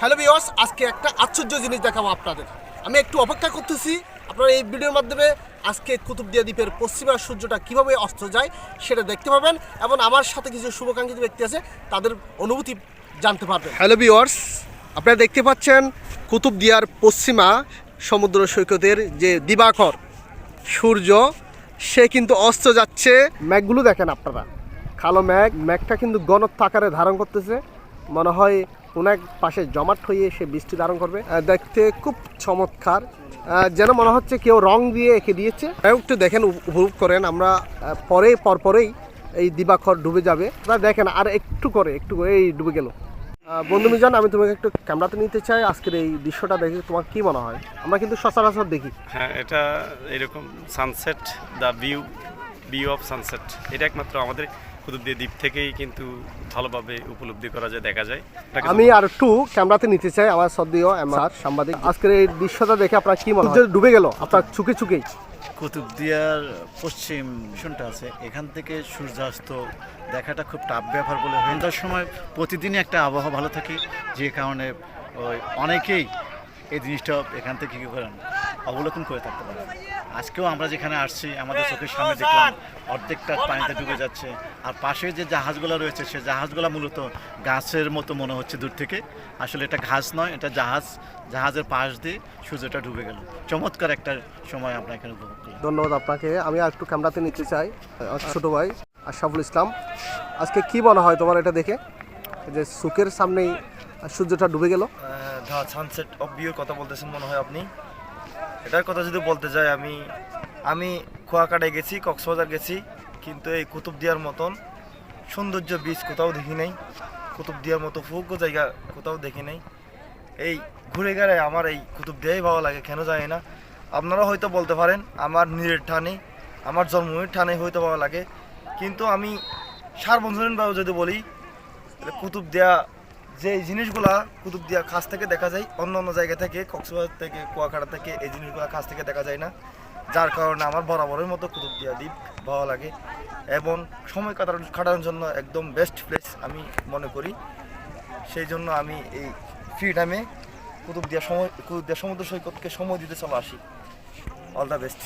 Hello বিওয়ার্স আজকে একটা আশ্চর্য জিনিস দেখাবো আপনাদের। আমি একটু অপেক্ষা করতেছি আপনারা এই ভিডিওর মাধ্যমে আজকে কুতুবদিয়া দ্বীপের পশ্চিমা সূর্যটা কীভাবে অস্ত যায় সেটা দেখতে পাবেন এবং আমার সাথে কিছু শুভাকাঙ্ক্ষিত ব্যক্তি আছে তাদের অনুভূতি জানতে পারবেন। হ্যালো বিওয়ার্স আপনারা দেখতে পাচ্ছেন কুতুবদিয়ার পশ্চিমা সমুদ্র সৈকতের যে দিবাকর সূর্য সে কিন্তু অস্ত যাচ্ছে। ম্যাঘগুলো দেখেন আপনারা। কালো ম্যাঘ ম্যাঘটা কিন্তু ঘনত্ব আকারে ধারণ করতেছে। মনে হয় কোনো এক পাশে জমাট হয়ে সে বৃষ্টি ধারণ করবে। দেখতে খুব চমৎকার। যেন মনে হচ্ছে কেউ রং দিয়ে এঁকে দিয়েছে। একটু দেখেন উপভোগ করেন। আমরা পরে পরপরেই এই দিবাকর ডুবে যাবে। আপনারা দেখেন, আর একটু করে, একটু এই ডুবে গেল। বন্ধু মিজান, আমি তোমাকে একটু ক্যামেরাতে নিতে চাই। আজকের এই দৃশ্যটা দেখে তোমার কি মনে হয়? আমরা কিন্তু সচরাচর দেখি। হ্যাঁ এটা এরকম sunset the view view of sunset এটা একমাত্র আমাদের কুতুবদিয়া দ্বীপ থেকেই কিন্তু ভালোভাবে উপলব্ধি করা যায় দেখা যায়। আমি আর একটু ক্যামেরাতে নিতে চাই আমার সদ্যীয় আমার সাংবাদিক। আজকের এই দৃশ্যটা দেখে আপনার কি মনে হয়? ডুবে গেল আপনার চুকে চুকেই। কুতুবদিয়ার পশ্চিম মিশনটা আছে এখান থেকে সূর্যাস্ত দেখাটা খুব টাফ ব্যাপার বলে সন্ধ্যার সময় প্রতিদিনই একটা আবহাওয়া ভালো থাকে যে কারণে ওই অনেকেই এই জিনিসটা এখান থেকে কী করেন? অবলোকন করে থাকতে পারে। আজকেও আমরা যেখানে আসছি আমাদের চোখের সামনে দেখলাম অর্ধেকটা পানিতে ডুবে যাচ্ছে। আর পাশে যে জাহাজগুলো রয়েছে সে জাহাজগুলো মূলত গাছের মতো মনে হচ্ছে দূর থেকে। আসলে এটা ঘাস নয় এটা জাহাজ। জাহাজের পাশ দিয়ে সূর্যটা ডুবে গেল। চমৎকার একটা সময় আমরা এখানে উপভোগ করলাম। ধন্যবাদ আপনাকে। আমি আর একটু ক্যামেরাতে নিতে চাই ছোট ভাই আশরাফুল ইসলাম। আজকে কি মনে হয় তোমার এটা দেখে? যে সুখের সামনেই সূর্যটা ডুবে গেল। সানসেট অফ ভিউর কথা বলতেছেন মনে হয় আপনি। এটার কথা যদি বলতে যাই, আমি আমি কুয়াকাটায় গেছি, কক্সবাজার গেছি, কিন্তু এই কুতুবদিয়ার মতন সৌন্দর্য বীজ কোথাও দেখি নাই, কুতুবদিয়ার মতো ফুগ্য জায়গা কোথাও দেখি নাই। এই ঘুরে গেলে আমার এই কুতুবদিয়াই ভালো লাগে, কেন জানি না। আপনারা হয়তো বলতে পারেন, আমার নীরের টানে আমার জন্মভূমির টানে হয়তো ভালো লাগে। কিন্তু আমি সার্বজনীনভাবে যদি বলি কুতুবদিয়া যে জিনিসগুলা কুতুবদিয়া কাছ থেকে দেখা যায়, অন্য অন্য জায়গা থেকে, কক্সবাজার থেকে, কুয়াকাটা থেকে এই জিনিসগুলো কাছ থেকে দেখা যায় না। যার কারণে আমার বরাবরের মতো কুতুবদিয়া দ্বীপ ভালো লাগে এবং সময় কাটানোর কাটানোর জন্য একদম বেস্ট প্লেস আমি মনে করি। সেই জন্য আমি এই ফ্রি টাইমে কুতুবদিয়া সময় কুতুবদিয়া সমুদ্র সৈকতকে সময় দিতে চলে আসি। All the best